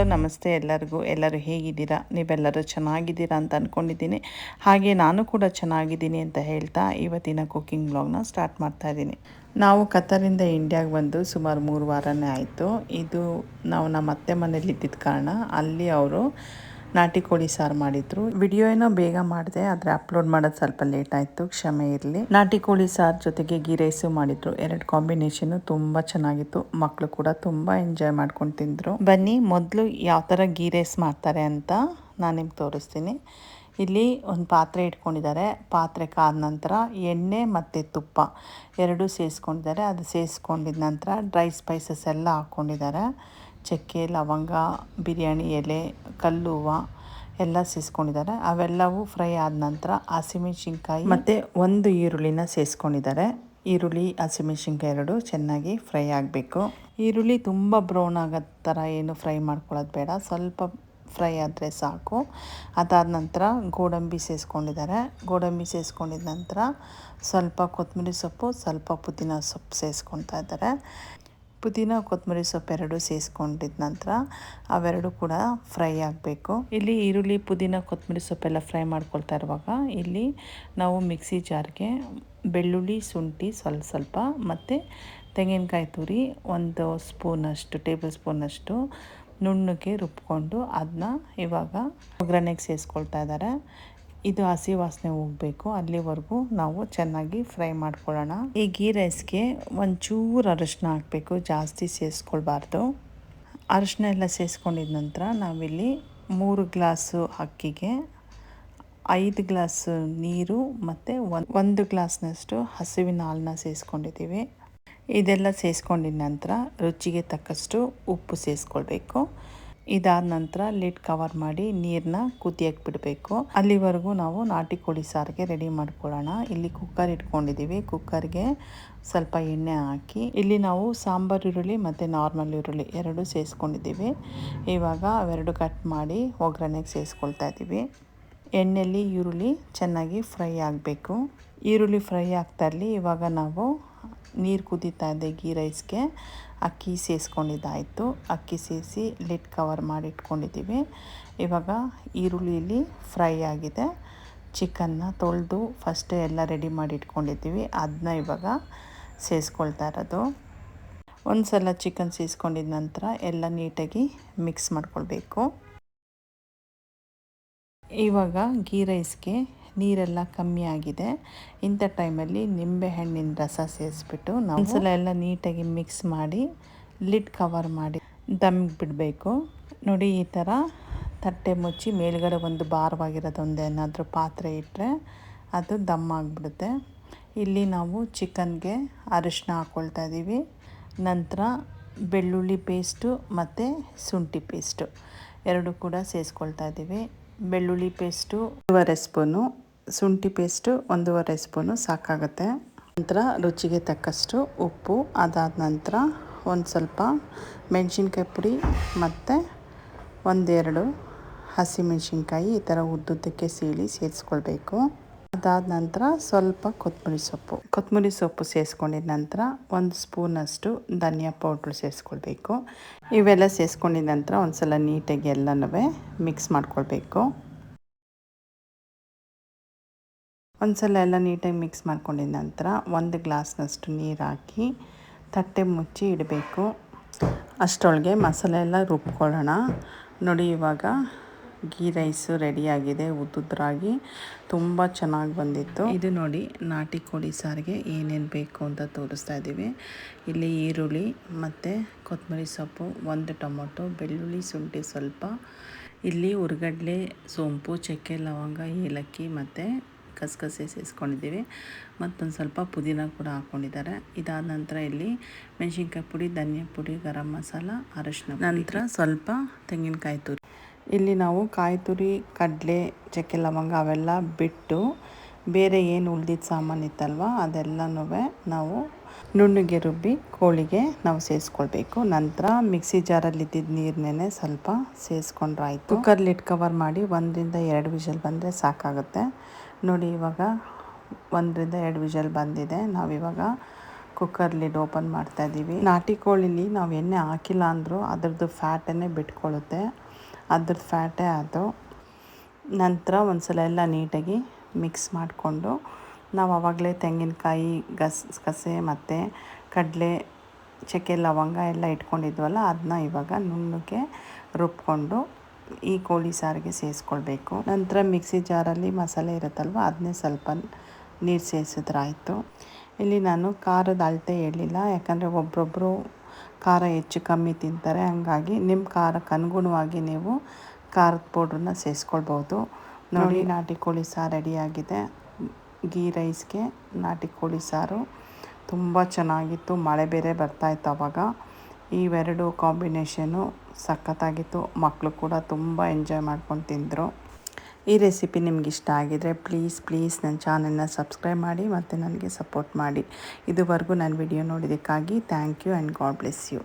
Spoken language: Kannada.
ಹಲೋ, ನಮಸ್ತೆ ಎಲ್ಲರಿಗೂ. ಎಲ್ಲರೂ ಹೇಗಿದ್ದೀರಾ? ನೀವೆಲ್ಲರೂ ಚೆನ್ನಾಗಿದ್ದೀರಾ ಅಂತ ಅಂದ್ಕೊಂಡಿದ್ದೀನಿ ಹಾಗೆ ನಾನು ಕೂಡ ಚೆನ್ನಾಗಿದ್ದೀನಿ ಅಂತ ಹೇಳ್ತಾ ಇವತ್ತಿನ ಕುಕ್ಕಿಂಗ್ ಬ್ಲಾಗ್ನ ಸ್ಟಾರ್ಟ್ ಮಾಡ್ತಾ ಇದ್ದೀನಿ. ನಾವು ಕತ್ತರಿಂದ ಇಂಡಿಯಾಗೆ ಬಂದು ಸುಮಾರು ಮೂರು ವಾರನೇ ಆಯಿತು. ಇದು ನಾವು ನಮ್ಮ ಅತ್ತೆ ಮನೇಲಿ ಇದ್ದಿದ್ದ ಕಾರಣ ಅಲ್ಲಿ ಅವರು ನಾಟಿ ಕೋಳಿ ಸಾರು ಮಾಡಿದ್ರು. ವಿಡಿಯೋ ಏನೋ ಬೇಗ ಮಾಡಿದೆ, ಆದರೆ ಅಪ್ಲೋಡ್ ಮಾಡೋದು ಸ್ವಲ್ಪ ಲೇಟ್ ಆಯಿತು, ಕ್ಷಮೆ ಇರಲಿ. ನಾಟಿ ಕೋಳಿ ಸಾರು ಜೊತೆಗೆ ಗೀ ರೈಸು ಮಾಡಿದ್ರು. ಎರಡು ಕಾಂಬಿನೇಷನ್ ತುಂಬ ಚೆನ್ನಾಗಿತ್ತು. ಮಕ್ಕಳು ಕೂಡ ತುಂಬ ಎಂಜಾಯ್ ಮಾಡ್ಕೊಂಡು ತಿಂದರು. ಬನ್ನಿ, ಮೊದಲು ಯಾವ ಥರ ಗೀ ರೈಸ್ ಮಾಡ್ತಾರೆ ಅಂತ ನಾನು ನಿಮ್ಗೆ ತೋರಿಸ್ತೀನಿ. ಇಲ್ಲಿ ಒಂದು ಪಾತ್ರೆ ಇಟ್ಕೊಂಡಿದ್ದಾರೆ. ಪಾತ್ರೆ ಕಾದ ನಂತರ ಎಣ್ಣೆ ಮತ್ತು ತುಪ್ಪ ಎರಡೂ ಸೇರಿಸ್ಕೊಂಡಿದ್ದಾರೆ ಅದು ಸೇರಿಸ್ಕೊಂಡಿದ ನಂತರ ಡ್ರೈ ಸ್ಪೈಸಸ್ ಎಲ್ಲ ಹಾಕ್ಕೊಂಡಿದ್ದಾರೆ ಚಕ್ಕೆ ಲವಂಗ ಬಿರಿಯಾನಿ ಎಲೆ ಕಲ್ಲು ಹೂವು ಎಲ್ಲ ಸೇರಿಸ್ಕೊಂಡಿದ್ದಾರೆ ಅವೆಲ್ಲವೂ ಫ್ರೈ ಆದ ನಂತರ ಹಸಿಮೆಣ್ಸಿನ್ಕಾಯಿ ಮತ್ತು ಒಂದು ಈರುಳ್ಳಿನ ಸೇರಿಸ್ಕೊಂಡಿದ್ದಾರೆ ಈರುಳ್ಳಿ ಹಸಿಮೆಣ್ಸಿನ್ಕಾಯಿ ಎರಡು ಚೆನ್ನಾಗಿ ಫ್ರೈ ಆಗಬೇಕು. ಈರುಳ್ಳಿ ತುಂಬ ಬ್ರೌನ್ ಆಗೋ ಥರ ಏನು ಫ್ರೈ ಮಾಡ್ಕೊಳ್ಳೋದು ಬೇಡ. ಸ್ವಲ್ಪ ಫ್ರೈ ಆದರೆ ಸಾಕು. ಅದಾದ ನಂತರ ಗೋಡಂಬಿ ಸೇರಿಸ್ಕೊಂಡಿದ್ದಾರೆ ಗೋಡಂಬಿ ಸೇರಿಸ್ಕೊಂಡಿದ ನಂತರ ಸ್ವಲ್ಪ ಕೊತ್ತಂಬರಿ ಸೊಪ್ಪು ಸ್ವಲ್ಪ ಪುದೀನ ಸೊಪ್ಪು ಸೇರಿಸ್ಕೊತಾ ಇದ್ದಾರೆ. ಪುದೀನ ಕೊತ್ತಂಬರಿ ಸೊಪ್ಪು ಎರಡು ಸೇರಿಸ್ಕೊಂಡಿದ ನಂತರ ಅವೆರಡು ಕೂಡ ಫ್ರೈ ಆಗಬೇಕು. ಇಲ್ಲಿ ಈರುಳ್ಳಿ, ಪುದೀನ, ಕೊತ್ತಂಬರಿ ಸೊಪ್ಪೆಲ್ಲ ಫ್ರೈ ಮಾಡ್ಕೊಳ್ತಾ ಇರುವಾಗ ಇಲ್ಲಿ ನಾವು ಮಿಕ್ಸಿ ಜಾರ್ಗೆ ಬೆಳ್ಳುಳ್ಳಿ, ಶುಂಠಿ ಸ್ವಲ್ಪ ಸ್ವಲ್ಪ ಮತ್ತು ತೆಂಗಿನಕಾಯಿ ತುರಿ ಒಂದು ಸ್ಪೂನಷ್ಟು, ಟೇಬಲ್ ಸ್ಪೂನಷ್ಟು ನುಣ್ಣಗೆ ರುಬ್ಕೊಂಡು ಅದನ್ನ ಇವಾಗ ಒಗ್ಗರಣೆಗೆ ಸೇರಿಸ್ಕೊಳ್ತಾ ಇದ್ದಾರೆ. ಇದು ಹಸಿ ವಾಸನೆ ಹೋಗಬೇಕು. ಅಲ್ಲಿವರೆಗೂ ನಾವು ಚೆನ್ನಾಗಿ ಫ್ರೈ ಮಾಡ್ಕೊಳ್ಳೋಣ. ಈ ಗೀ ರೈಸ್ಗೆ ಒಂಚೂರು ಅರಶಿನ ಹಾಕಬೇಕು. ಜಾಸ್ತಿ ಸೇರಿಸ್ಕೊಳ್ಬಾರ್ದು ಅರಶಿನ ಎಲ್ಲ ಸೇರಿಸ್ಕೊಂಡಿದ ನಂತರ ನಾವಿಲ್ಲಿ ಮೂರು ಗ್ಲಾಸು ಅಕ್ಕಿಗೆ ಐದು ಗ್ಲಾಸ್ ನೀರು ಮತ್ತು ಒಂದು ಗ್ಲಾಸ್ನಷ್ಟು ಹಸುವಿನ ಹಾಲನ್ನ ಸೇರಿಸ್ಕೊಂಡಿದ್ದೀವಿ ಇದೆಲ್ಲ ಸೇರಿಸ್ಕೊಂಡಿದ ನಂತರ ರುಚಿಗೆ ತಕ್ಕಷ್ಟು ಉಪ್ಪು ಸೇರಿಸ್ಕೊಳ್ಬೇಕು ಇದಾದ ನಂತರ ಲಿಡ್ ಕವರ್ ಮಾಡಿ ನೀರನ್ನ ಕುದಿಯಕ್ಕೆ ಬಿಡಬೇಕು. ಅಲ್ಲಿವರೆಗೂ ನಾವು ನಾಟಿ ಕೋಳಿ ಸಾರಿಗೆ ರೆಡಿ ಮಾಡ್ಕೊಳ್ಳೋಣ. ಇಲ್ಲಿ ಕುಕ್ಕರ್ ಇಟ್ಕೊಂಡಿದ್ದೀವಿ. ಕುಕ್ಕರ್ಗೆ ಸ್ವಲ್ಪ ಎಣ್ಣೆ ಹಾಕಿ, ಇಲ್ಲಿ ನಾವು ಸಾಂಬಾರು ಈರುಳ್ಳಿ ಮತ್ತು ನಾರ್ಮಲ್ ಈರುಳ್ಳಿ ಎರಡು ಸೇರಿಸ್ಕೊಂಡಿದ್ದೀವಿ ಇವಾಗ ಅವೆರಡು ಕಟ್ ಮಾಡಿ ಒಗ್ಗರಣೆಗೆ ಸೇರಿಸ್ಕೊಳ್ತಾ ಇದ್ದೀವಿ. ಎಣ್ಣೆಯಲ್ಲಿ ಈರುಳ್ಳಿ ಚೆನ್ನಾಗಿ ಫ್ರೈ ಆಗಬೇಕು. ಈರುಳ್ಳಿ ಫ್ರೈ ಆಗ್ತಾ ಇರಲಿ. ಇವಾಗ ನಾವು ನೀರು ಕುದೀತಾ ಇದೆ ಗೀ ರೈಸ್ಗೆ. ಅಕ್ಕಿ ಸೇರಿಸ್ಕೊಂಡಿದ್ದಾಯಿತು ಅಕ್ಕಿ ಸೇರಿಸಿ ಲಿಡ್ ಕವರ್ ಮಾಡಿ ಇಟ್ಕೊಂಡಿದ್ದೀವಿ. ಇವಾಗ ಈರುಳ್ಳಿಲಿ ಫ್ರೈ ಆಗಿದೆ. ಚಿಕನ್ನ ತೊಳೆದು ಫಸ್ಟ್ ಎಲ್ಲ ರೆಡಿ ಮಾಡಿ ಇಟ್ಕೊಂಡಿದ್ದೀವಿ. ಅದನ್ನ ಇವಾಗ ಸೇರಿಸ್ಕೊಳ್ತಾ ಇರೋದು. ಒಂದು ಸಲ ಚಿಕನ್ ಸೇರಿಸ್ಕೊಂಡಿದ ನಂತರ ಎಲ್ಲ ನೀಟಾಗಿ ಮಿಕ್ಸ್ ಮಾಡ್ಕೊಳ್ಬೇಕು. ಇವಾಗ ಗೀ ರೈಸ್ಗೆ ನೀರೆಲ್ಲ ಕಮ್ಮಿ ಆಗಿದೆ. ಇಂಥ ಟೈಮಲ್ಲಿ ನಿಂಬೆಹಣ್ಣಿನ ರಸ ಸೇರಿಸ್ಬಿಟ್ಟು ನಾವು ಒಂದ್ಸಲ ಎಲ್ಲ ನೀಟಾಗಿ ಮಿಕ್ಸ್ ಮಾಡಿ ಲಿಡ್ ಕವರ್ ಮಾಡಿ ದಮ್ಗೆ ಬಿಡಬೇಕು. ನೋಡಿ ಈ ಥರ ತಟ್ಟೆ ಮುಚ್ಚಿ ಮೇಲ್ಗಡೆ ಒಂದು ಭಾರವಾಗಿರೋದೊಂದು ಏನಾದರೂ ಪಾತ್ರೆ ಇಟ್ಟರೆ ಅದು ದಮ್ ಆಗಿಬಿಡುತ್ತೆ. ಇಲ್ಲಿ ನಾವು ಚಿಕನ್ಗೆ ಅರಿಶಿನ ಹಾಕ್ಕೊಳ್ತಾ ಇದ್ದೀವಿ. ನಂತರ ಬೆಳ್ಳುಳ್ಳಿ ಪೇಸ್ಟು ಮತ್ತು ಶುಂಠಿ ಪೇಸ್ಟು. ಎರಡು ಕೂಡ ಸೇರಿಸ್ಕೊಳ್ತಾ ಇದ್ದೀವಿ. ಬೆಳ್ಳುಳ್ಳಿ ಪೇಸ್ಟು ಒಂದೂವರೆ ಸ್ಪೂನು ಶುಂಠಿ ಪೇಸ್ಟು ಒಂದೂವರೆ ಸ್ಪೂನು ಸಾಕಾಗುತ್ತೆ. ನಂತರ ರುಚಿಗೆ ತಕ್ಕಷ್ಟು ಉಪ್ಪು, ಅದಾದ ನಂತರ ಒಂದು ಸ್ವಲ್ಪ ಮೆಣಸಿನ್ಕಾಯಿ ಪುಡಿ ಮತ್ತು ಒಂದೆರಡು ಹಸಿಮೆಣಸಿನ್ಕಾಯಿ ಈ ಥರ ಉದ್ದುದ್ದಕ್ಕೆ ಸೀಳಿ ಸೇರಿಸ್ಕೊಳ್ಬೇಕು. ಅದಾದ ನಂತರ ಸ್ವಲ್ಪ ಕೊತ್ತಂಬರಿ ಸೊಪ್ಪು. ಕೊತ್ತಂಬರಿ ಸೊಪ್ಪು ಸೇರಿಸ್ಕೊಂಡಿದ ನಂತರ ಒಂದು ಸ್ಪೂನಷ್ಟು ಧನಿಯಾ ಪೌಡ್ರು ಸೇರಿಸ್ಕೊಳ್ಬೇಕು. ಇವೆಲ್ಲ ಸೇರಿಸ್ಕೊಂಡಿದ ನಂತರ ಒಂದು ಸಲ ನೀಟಾಗಿ ಎಲ್ಲನೂ ಮಿಕ್ಸ್ ಮಾಡ್ಕೊಳ್ಬೇಕು. ಒಂದು ಸಲ ಎಲ್ಲ ನೀಟಾಗಿ ಮಿಕ್ಸ್ ಮಾಡ್ಕೊಂಡಿದ ನಂತರ ಒಂದು ಗ್ಲಾಸ್ನಷ್ಟು ನೀರು ಹಾಕಿ ತಟ್ಟೆ ಮುಚ್ಚಿ ಇಡಬೇಕು. ಅಷ್ಟರೊಳಗೆ ಮಸಾಲೆ ಎಲ್ಲ ರುಬ್ಕೊಳ್ಳೋಣ. ನೋಡಿ, ಇವಾಗ ಗೀ ರೈಸು ರೆಡಿಯಾಗಿದೆ ಉದ್ದುದ್ರಾಗಿ ತುಂಬ ಚೆನ್ನಾಗಿ ಬಂದಿತ್ತು. ಇದು ನೋಡಿ, ನಾಟಿ ಕೋಳಿ ಸಾರಿಗೆ ಏನೇನು ಬೇಕು ಅಂತ ತೋರಿಸ್ತಾ ಇದ್ದೀವಿ ಇಲ್ಲಿ ಈರುಳ್ಳಿ ಮತ್ತು ಕೊತ್ತಂಬರಿ ಸೊಪ್ಪು, ಒಂದು ಟೊಮೊಟೊ, ಬೆಳ್ಳುಳ್ಳಿ ಶುಂಠಿ ಸ್ವಲ್ಪ, ಇಲ್ಲಿ ಉರ್ಗಡ್ಲೆ, ಸೋಂಪು, ಚಕ್ಕೆ, ಲವಂಗ, ಏಲಕ್ಕಿ ಮತ್ತು ಕಸಕಸೆ ಸೇರಿಸ್ಕೊಂಡಿದ್ದೀವಿ. ಮತ್ತೊಂದು ಸ್ವಲ್ಪ ಪುದೀನ ಕೂಡ ಹಾಕ್ಕೊಂಡಿದ್ದಾರೆ. ಇದಾದ ನಂತರ ಇಲ್ಲಿ ಮೆಣಸಿನ್ಕಾಯಿ ಪುಡಿ, ಧನಿಯಾ ಪುಡಿ, ಗರಂ ಮಸಾಲ, ಅರಶಿನ ನಂತರ ಸ್ವಲ್ಪ ತೆಂಗಿನಕಾಯಿ ತುರಿ. ಇಲ್ಲಿ ನಾವು ಕಾಯಿ ತುರಿ, ಕಡಲೆ, ಚಕ್ಕೆ ಲವಂಗ ಅವೆಲ್ಲ ಬಿಟ್ಟು ಬೇರೆ ಏನು ಉಳಿದಿದ್ದ ಸಾಮಾನು ಇತ್ತಲ್ವ ಅದೆಲ್ಲನೂ ನಾವು ನುಣ್ಣಗೆ ರುಬ್ಬಿ ಕೋಳಿಗೆ ನಾವು ಸೇರಿಸ್ಕೊಳ್ಬೇಕು. ನಂತರ ಮಿಕ್ಸಿ ಜಾರಲ್ಲಿ ಇದ್ದಿದ್ದ ನೀರನ್ನೇ ಸ್ವಲ್ಪ ಸೇರಿಸ್ಕೊಂಡ್ರಾಯ್ತು ಆಯಿತು. ಕುಕ್ಕರ್ ಕವರ್ ಮಾಡಿ ಒಂದರಿಂದ ಎರಡು ವಿಷಲ್ ಬಂದರೆ ಸಾಕಾಗುತ್ತೆ. ನೋಡಿ, ಇವಾಗ ಒಂದರಿಂದ ಎರಡು ವಿಷಲ್ ಬಂದಿದೆ. ನಾವಿವಾಗ ಕುಕ್ಕರ್ ಲಿಡ್ ಓಪನ್ ಮಾಡ್ತಾ ಇದ್ದೀವಿ. ನಾಟಿ ಕೋಳಿಲಿ ನಾವು ಎಣ್ಣೆ ಹಾಕಿಲ್ಲ ಅಂದರೂ ಅದ್ರದ್ದು ಫ್ಯಾಟನ್ನೇ ಬಿಟ್ಕೊಳ್ಳುತ್ತೆ ಅದ್ರದ್ದು ಫ್ಯಾಟೇ ಅದು. ನಂತರ ಒಂದು ಸಲ ಎಲ್ಲ ನೀಟಾಗಿ ಮಿಕ್ಸ್ ಮಾಡಿಕೊಂಡು ನಾವು ಆವಾಗಲೇ ತೆಂಗಿನಕಾಯಿ, ಗಸ್ ಗಸೆ ಮತ್ತು ಕಡಲೆ, ಚಕ್ಕೆ, ಲವಂಗ ಎಲ್ಲ ಇಟ್ಕೊಂಡಿದ್ವಲ್ಲ ಅದನ್ನ ಇವಾಗ ನುಣ್ಣಗೆ ರುಬ್ಕೊಂಡು ಈ ಕೋಳಿ ಸಾರಿಗೆ ಸೇರಿಸ್ಕೊಳ್ಬೇಕು. ನಂತರ ಮಿಕ್ಸಿ ಜಾರಲ್ಲಿ ಮಸಾಲೆ ಇರುತ್ತಲ್ವ ಅದನ್ನೇ ಸ್ವಲ್ಪ ನೀರು ಸೇರಿಸಿದ್ರಾಯಿತು. ಇಲ್ಲಿ ನಾನು ಖಾರದ ಅಳತೆ ಹೇಳಿಲ್ಲ ಯಾಕಂದರೆ ಒಬ್ಬೊಬ್ಬರು ಖಾರ ಹೆಚ್ಚು ಕಮ್ಮಿ ತಿಂತಾರೆ. ಹಂಗಾಗಿ ನಿಮ್ಮ ಖಾರಕ್ಕೆ ಅನುಗುಣವಾಗಿ ನೀವು ಖಾರದ ಪೌಡ್ರನ್ನ ಸೇರಿಸ್ಕೊಳ್ಬೋದು. ನೋಡಿ ನಾಟಿ ಕೋಳಿ ಸಾರು ರೆಡಿಯಾಗಿದೆ ಗೀ ರೈಸ್ಗೆ ನಾಟಿ ಕೋಳಿ ಸಾರು. ತುಂಬ ಚೆನ್ನಾಗಿತ್ತು. ಮಳೆ ಬೇರೆ ಬರ್ತಾಯಿತ್ತು ಆವಾಗ ಇವೆರಡು ಕಾಂಬಿನೇಷನು ಸಖತ್ತಾಗಿತ್ತು. ಮಕ್ಕಳು ಕೂಡ ತುಂಬ ಎಂಜಾಯ್ ಮಾಡ್ಕೊಂಡು ತಿಂದರು. ಈ ರೆಸಿಪಿ ನಿಮ್ಗೆ ಇಷ್ಟ ಆಗಿದರೆ ಪ್ಲೀಸ್ ಪ್ಲೀಸ್ ನನ್ನ ಚಾನಲ್ನ ಸಬ್ಸ್ಕ್ರೈಬ್ ಮಾಡಿ ಮತ್ತು ನನಗೆ ಸಪೋರ್ಟ್ ಮಾಡಿ. ಇದುವರೆಗೂ ನನ್ನ video ನೋಡಿದ್ದಕ್ಕಾಗಿ thank you and God bless you.